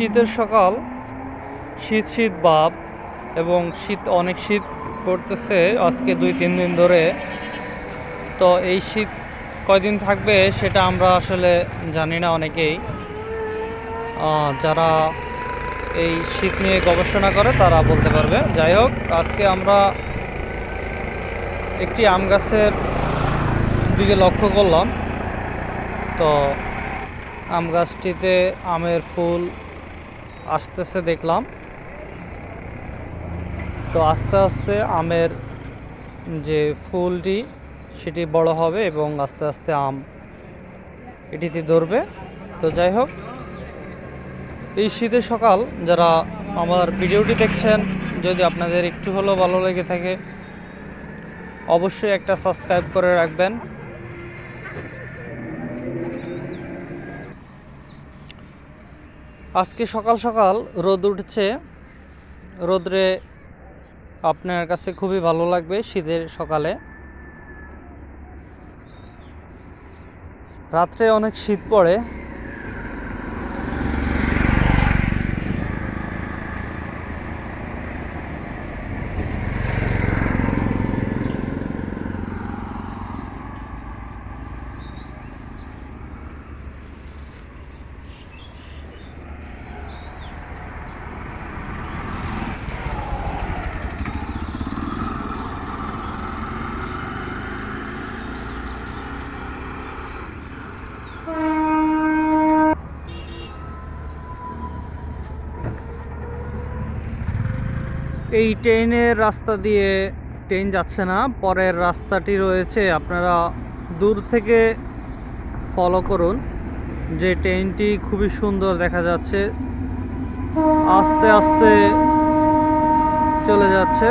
শীতের সকাল, শীত শীত ভাব এবং শীত অনেক শীত পড়তেছে আজকে দুই, তিন দিন ধরে। তো এই শীত কয়দিন থাকবে সেটা আমরা আসলে জানি না অনেকেই। যারা এই শীত নিয়ে গবেষণা করে তারা বলতে পারবে। যাই হোক, আজকে আমরা একটি আম গাছের দিকে লক্ষ্য করলাম। তো আম গাছটিতে আমের ফুল আসতেছে, দেখলাম। তো আস্তে আস্তে আমের যে ফুলটি, সেটি বড় হবে এবং আস্তে আস্তে আম এটিতে ধরবে। তো যাই হোক, এই শীতের সকাল, যারা আমার ভিডিওটি দেখছেন, যদি আপনাদের একটু হলেও ভালো লেগে থাকে, অবশ্যই একটা সাবস্ক্রাইব করে রাখবেন। আজকে সকাল সকাল রোদ উঠছে। রোদ্রে আপনার কাছে খুবই ভালো লাগবে শীতের সকালে। রাত্রে অনেক শীত পড়ে। এই ট্রেনের রাস্তা দিয়ে ট্রেন যাচ্ছে না, পরের রাস্তাটি রয়েছে আপনারা দূর থেকে ফলো করুন। যে ট্রেনটি খুবই সুন্দর দেখা যাচ্ছে, আস্তে আস্তে চলে যাচ্ছে।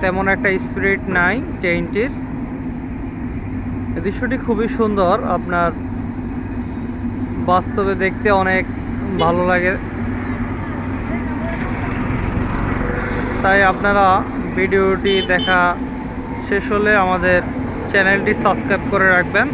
তেমন একটা স্পিরিট নাই ট্রেনটির। দৃশ্যটি খুবই সুন্দর, আপনার বাস্তবে দেখতে অনেক ভালো লাগে। তাই আপনারা ভিডিওটি দেখা শেষ হলে আমাদের চ্যানেলটি সাবস্ক্রাইব করে রাখবেন।